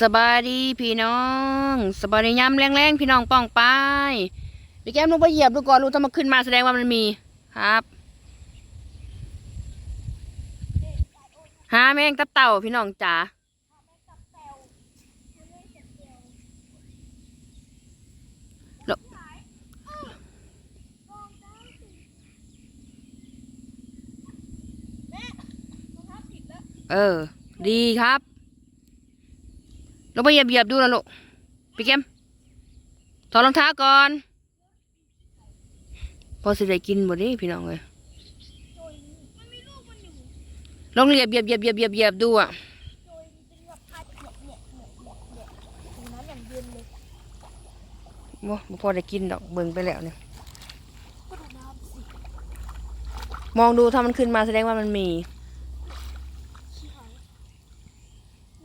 สบายดีพี่น้องสบายดีย้ำแรงๆพี่น้องป้องไปพี่แก้มลงไปเหยียบดูก่อนรู้ถ้ามันขึ้นมาแสดงว่ามันมีครับ หาแมงตับเต่าพี่น้องจ๋าเออ ดีครับ ลงไปเหยียบเหยียบดูนะลูกพี่แก้มถอดรองเท้าก่อน พอสิได้กินบ่นี้พี่น้องเลยลองเหยียบเหยียบเหยียบเหยียบเหยียบเหยียบดูอะบ่บ่พอได้กินดอกเบิ่งไปแล้วเนี่ยมองดูถ้ามันขึ้นมาแสดงว่ามันมี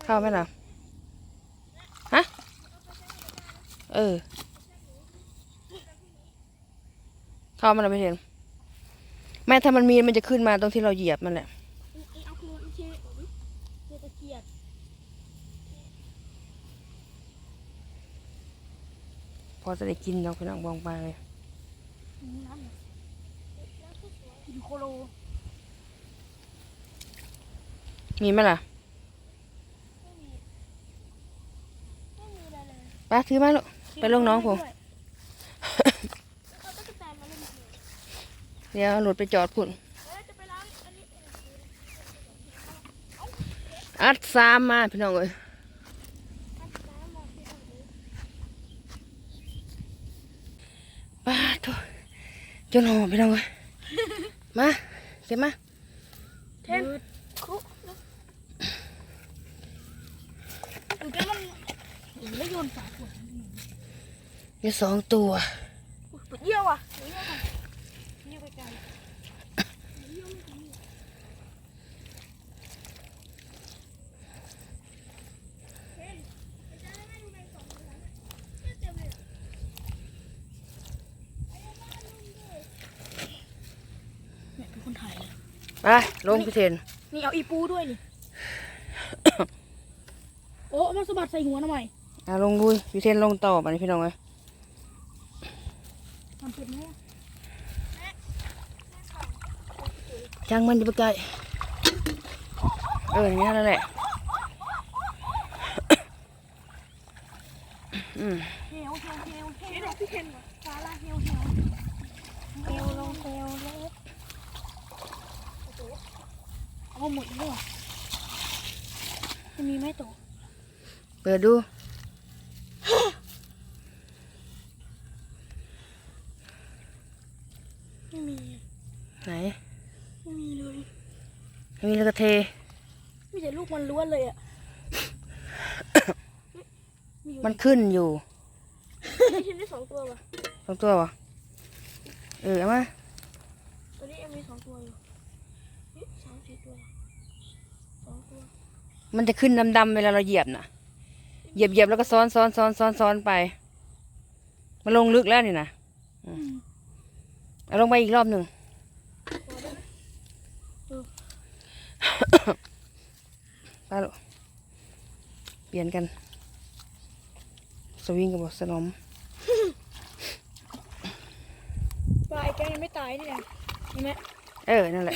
เข้าไหมล่ะ ฮะ เออ เข้ามันไม่เห็นแม่ถ้ามันมีมันจะขึ้นมาตรงที่เราเหยียบมันแหละเอาคืนโอเคเจตะเกียบพอจะได้กินเราพี่น้องบองไปเลยน้ำกินโคโลมีไหมล่ะไม่มีไม่มีอะไรเลยไปถือมาลูก ไปลงน้องผมเขาก็จะแตนมาเล่นเลยเดี๋ยวเอารถไปจอดพุ่นเอ้ยจะไปล้างอันนี้อัดซามมาพี่น้องเอ้ยอันน้ำมองที่ทางนี้ป้าทุจนหอมพี่น้องเอ้ยมาเก็บมาเทนคุกดูแกมันแล้วโยนฝาขวด มีสองตัวปวดเยี่ยวอะเยี่ยวก่อนเยี่ยวไกลๆเยี่ยวไม่ถึงนี่เทนมันจะได้ไม่ดูแมงสองตัวนะเนี่ยเต็มเลยอะเนี่ยเป็นคนถ่ายเลยไปลงพี่เทนนี่เอาอีปูด้วยนี่ โอ้เอามาสะบัดใส่หัวทำไมเอาลงลุยพี่เทนลงต่อมานี่พี่น้องเอ้ย มันเป็นไหมอะ ช่างมันจะไปไกลเอออย่างนี้นั่นแหละอืมเฮลเฮลเฮลเฮลพี่เคนฟาลาเฮลเฮลเฮลลงเฮลเล็บเอาหมดเลยเหรอจะมีไหมโตเปิดดู ไม่มี ไหน ไม่มีเลย มีแล้วก็เท มีแต่ลูกมันล้วนเลยอะมีอยู่มันขึ้นอยู่พี่เคนได้สองตัวป่ะสองตัววะเออเอามาตัวนี้ยังมีสองตัวอยู่เฮ้ยสามสี่ตัวสองตัว มันจะขึ้นดำๆเวลาเราเหยียบน่ะ เหยียบเหยียบแล้วก็ซ้อนซ้อนซ้อนซ้อนซ้อนไป มันลงลึกแล้วนี่นะอืมเอาลงไปอีกรอบหนึ่ง พอได้ไหม ไปลูกเปลี่ยนกัน สวิงกับบสนมปลาไอ้แกยังไม่ตายนี่ไงเห็นไหมเออ นั่นแหละ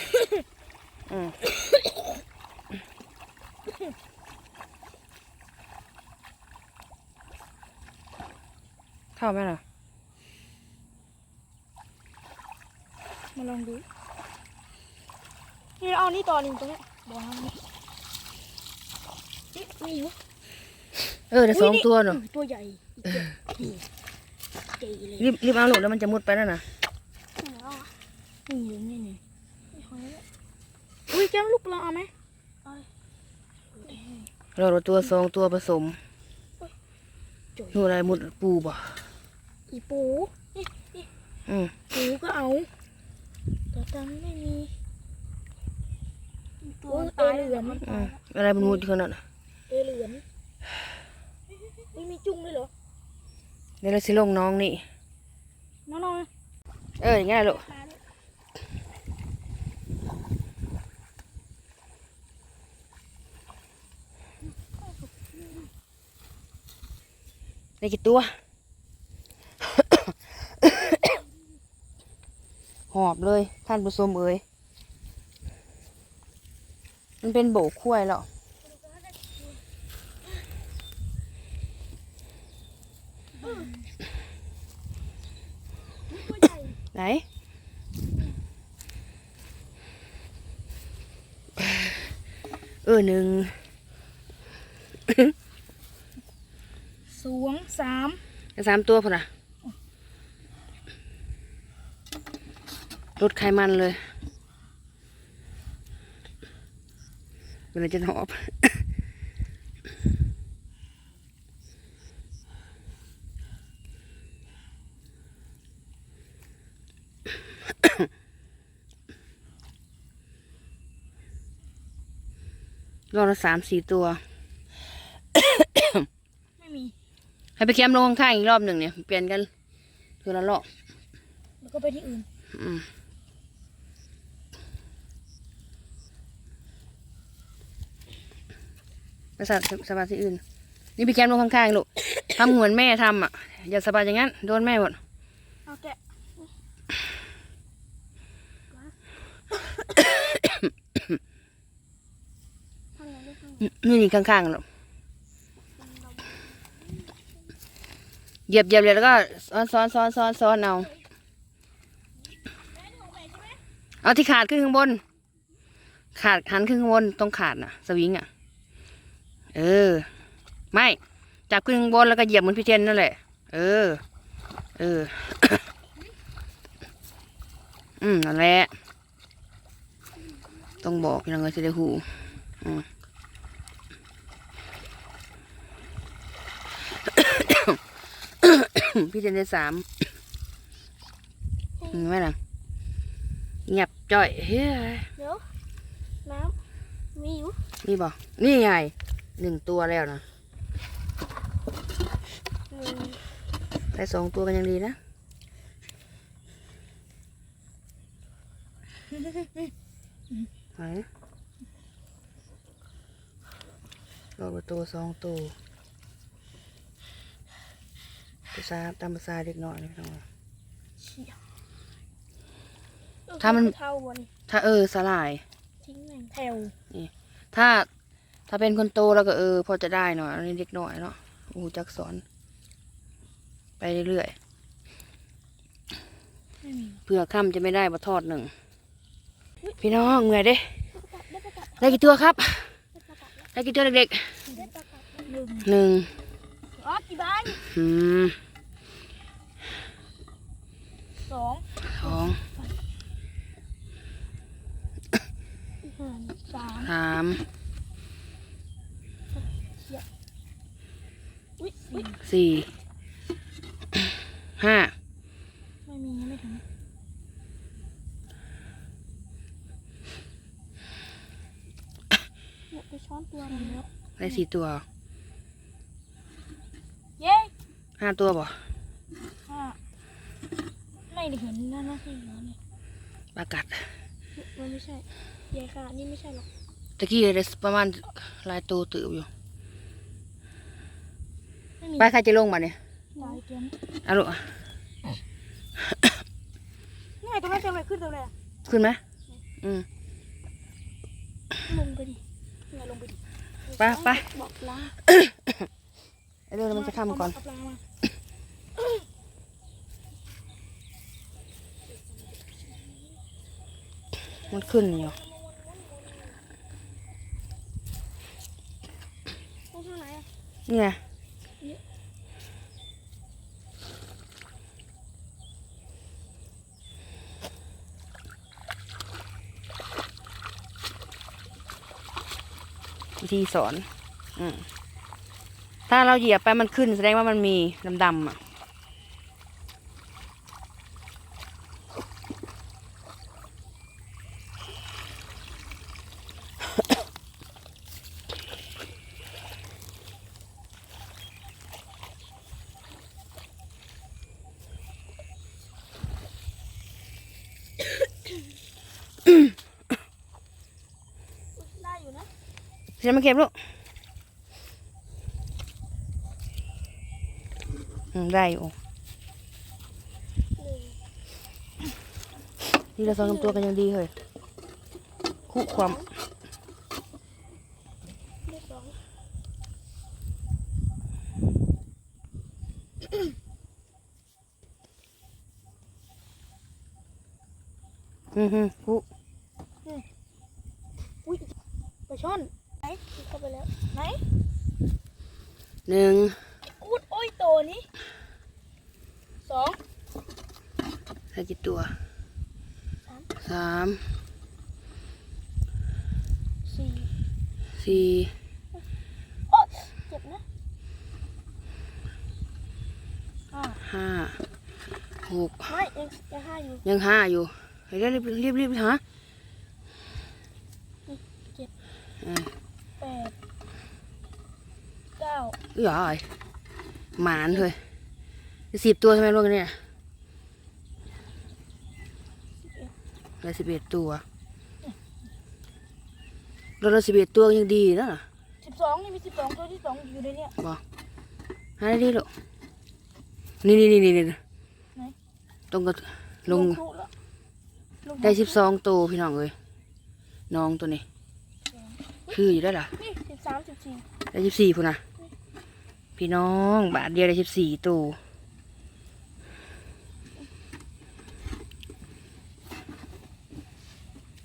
อืมเข้าไหมล่ะ มาลองดู นี่เอานี่ต่อหนึ่งตรงเนี้ยบอกให้นี่นี่มีอยู่เออเดี๋ยวสองตัวเนาะตัวใหญ่อีกเจ็ดใหญ่เลยรีบรีบเอาลูกแล้วมันจะมุดไปแล้วนะไหนเอาอะนี่อยู่นี่นี่นี่ของนี่อุ้ยแก้มลูกปลาเอาไหมเอาเลยเราเอาตัวสองตัวผสมจุ๋ยนู่นอะไรมุดปูบ่อีปูนี่นี่อืมปูก็เอาแต่ตังค์ไม่มี ตัวตายเหลือนอืมอะไรมันมุดอยู่ขนาดนั้นเอเหลือนไม่มีจุ้งด้วยเหรอเดี๋ยวเราสิลงน้องนี่ น้องเอออย่างเงี้ยลูกๆได้กี่ตัว หอบเลยท่านผู้ชมเอ้ย มันเป็นโบกขั้วยแล้วตัวใหญ่ไหนเออหนึ่งสวงสามสามตัวพอนะรถไขมันเลย เวลาจะหอบรอบละสามสี่ตัว ไม่มี ให้ไปเค็มลงข้างๆอีกรอบหนึ่งเนี่ย เปลี่ยนกันคือละรอบแล้วก็ไปที่อื่น อืม ไปสัตว์สบายที่อื่น นี่ไปแคมลงข้างๆลูกทำเหมือนแม่ทำอะ อย่าสบายอย่างนั้น โดนแม่หมดเอาแกะทำไงได้ข้างนี่นี่ข้างๆลูกเหยียบเหยียบเลยแล้วก็ซ้อนซ้อนซ้อนซ้อนซ้อนเอา เอาที่ขาดขึ้นข้างบน ขาดหันขึ้นข้างบนตรงขาดน่ะ สวิงอะ เออ ไม่จับขึ้นข้างบนแล้วก็เหยียบเหมือนพี่เทนนั่นแหละ เออ เออ อืมนั่นแหละ ต้องบอกยังไงจะได้หูอืมพี่เทนได้สามเห็นไหมล่ะเงียบจ่อยเฮ้ยเดี๋ยวน้ำมีอยู่ นี่บอกนี่ไง หนึ่งตัวแล้วนะหนึ่งได้สองตัวกันยังดีนะไหนรอบละตัวสองตัวภาษาตามภาษาเด็กน้อยนี่พี่น้องเชี่ยถ้ามัน เท่าวันถ้าเออสลาย ทิ้งแม่งแถว ถ้า ถ้าเป็นคนโตแล้วก็เออ พอจะได้หน่อยอันนี้เด็กน้อยเนาะโอ้จักสอน ไปเรื่อยไม่มีๆเพื่อค่ำจะไม่ได้มาทอดหนึ่ง พี่น้องเหนื่อยเด้ได้ประกาศได้กี่ตัวครับ ได้ประกาศแล้วได้กี่ตัวเด็กได้ประกาศหนึ่งๆหนึ่งอ๋อกี่ใบอืมสองสองห้าสาม สามอุ้ยอุ้ยสี่ห้าไม่มียังไม่ถึงเนี่ยไปช้อนตัวมันแล้วได้สี่ตัว เย้ห้าตัวบ่ห้าไม่ได้เห็นนั่นนะที่เหลือเนี่ยปลากัดมันไม่ใช่ยายค่ะนี่ไม่ใช่หรอกตะกี้ได้ประมาณหลายตัวตืบอยู่ ไม่มีไปใครจะลงมาเนี่ยตายเกมเอาลูกนี่ไงตรงนั้นเต็มเลยขึ้นเต็มเลยอะขึ้นไหมอืมลงไปดินี่ไงลงไปดิไปไปบอกลาไอ้เรื่องนั้นมันจะทำก่อนเาปลามามันขึ้นอยู่ต้องเท่าไหร่อะนี่ไง วิธีสอน อืมถ้าเราเหยียบไปมันขึ้นแสดงว่ามันมีดำๆอะ ได้อยู่นะ เสียมาเก็บลูกอืมได้อยู่นี่เราสองลำตัวกันยังดีเลยคู่ความอือฮึคู่อุ้ยปลาช่อน เข้าไปแล้วไหนหนึ่งอุดโอ้ยโตนี้สองได้กี่ตัวสามสามสี่สี่โอ้เจ็บนะห้าห้าหกไม่ยังยังห้าอยู่ยังห้าอยู่เฮ้ยรีบรีบรีบหาเจ็ดอ่า แปดเก้าเอ้ยหมานเลยสิบตัวใช่ไหมลูกเนี่ยได้สิบเอ็ดตัวเราได้สิบเอ็ดตัวยังดีนะสิบสองนี่มีสิบสองตัวที่สองอยู่ในเนี้ยหาได้ดีลูกนี่นี่นี่นี่นี่ไหนตรงกับลงครุแล้วลง ได้สิบสองตัวพี่น้องเลยน้องตัวนี้ คืออยู่ได้หรอนี่สิบสามสิบสี่ได้สิบสี่พุ่นนะ พี่น้องบาทเดียวได้สิบสี่ตัว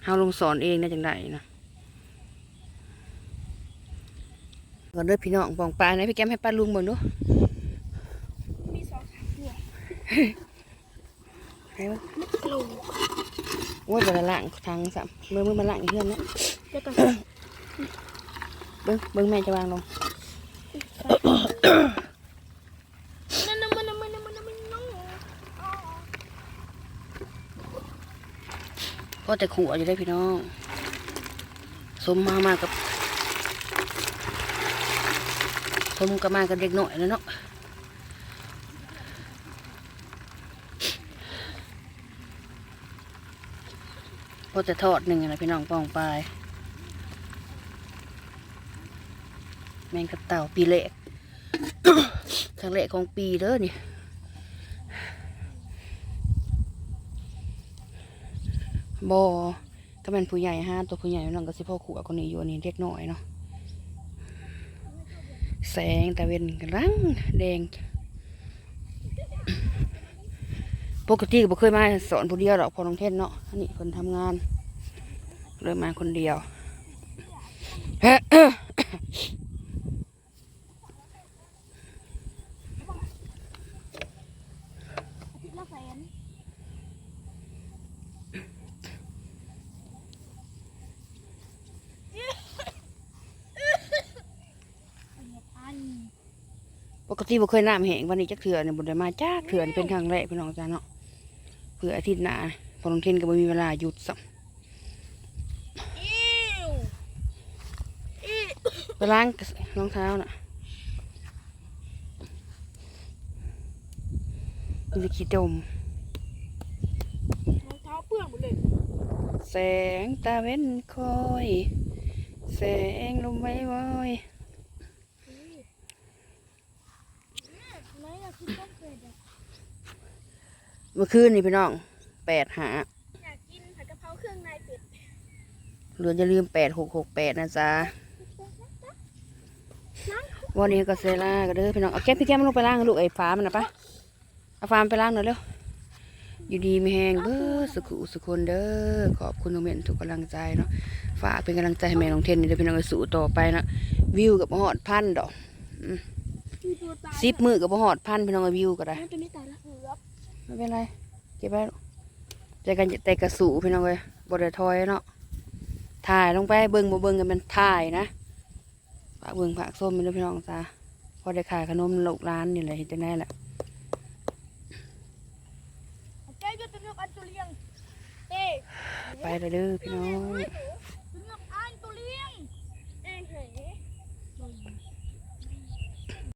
เฮาลงสอนเองนะจังไดนะก่อนเด้อพี่น้องปองปลาไหนพี่แก้มให้ป้าลุงเบิ่งดูมีสองสามตัวให้มันโลโอ้ยบ่ได้ล่างทางสัมเบิ่งเบิ่งมาล่างอีกเพื่อนนะเดี๋ยวกันเบิ่งเบิ่งแม่จะวางลง ก็แต่ขู่อยู่ได้พี่น้อง สมมามากกับสมกับมากกับเด็กหน่อยแล้วเนาะก็จะทอดหนึ่งนะพี่น้องปองไป แมงกระเต่าปีเละ ครั้งแรกของปีเด้อนี่บอก็เป็นผู้ใหญ่ห้าตัวผู้ใหญ่น้องก็สิพ่อขู่คนนี้อยู่อันนี้เด็กน่อยเนาะแสงตะเวนกำลังแดง ปกติก็บ่เคยมาสอนผู้เดียวหรอกพอน้องเทศเนาะอันนี้คนทำงาน เลยมาคนเดียว อาทิตย์ละแสนอัน ปก ติบ่เคยน้ำแห้งวันนี้จักเถื่อเนี่ยบ่ได้มาจ้าเถื่อนี่เป็นครั้งแรกพี่น้องจ้าเนาะเพื่ออาทิตย์หน้าพอน้องเทนก็บ่มีเวลาหยุดสัอิวอิวไปล้างรองเท้าน่ะมันจะขี้ดมรองเท้าเปื้อนหมดเลยแสงตาเว้นคอย แสงลมไว้วอยไหนอะคือต้มเป็ดอะ เมื่อคืนนี่พี่น้องแปดหาอยากกินผัดกะเพราเครื่องในเป็ดเหลือจะลืมแปดหกหกแปดนะจ๊ะวันนี้ก็เซล่าก็เด้อพี่น้องเอาแก้มพี่แก้มลงไปล้างลูกไอ้ฟ้ามันนะปะเอาฟ้ามันไปล้างหน่อยเร็วอยู่ดีไม่แห้งเบ้อสุขุสุคนเด้อขอบคุณทุกเม็นทุกกำลังใจเนาะฝากเป็นกำลังใจให้แม่น้องเทนนี่เด้อพี่น้องไปสู่ต่อไปเนาะวิวกับหอดพันดอกมีตัวตายสิบมือกับหอดพันพี่น้องเอาวิวก็ได้มันจะ ไม่ตายละเอือบไม่เป็นไร เก็บไว้ลูกแต่กันแต่กระสูพี่น้องเลยบไดทอยเนาะถ่ายลงไปเบิ่งบ่เบิ่งกันมันถ่ายนะฝากเบิ่งฝากส้มไปด้วยพี่น้องจ้าพอได้ขายขนมลูกร้านนี่แหละเห็นจังได้แหละแกยุติธรรมอันตุเลียงเต้ไปเลยเด้อพี่น้องโอ้ย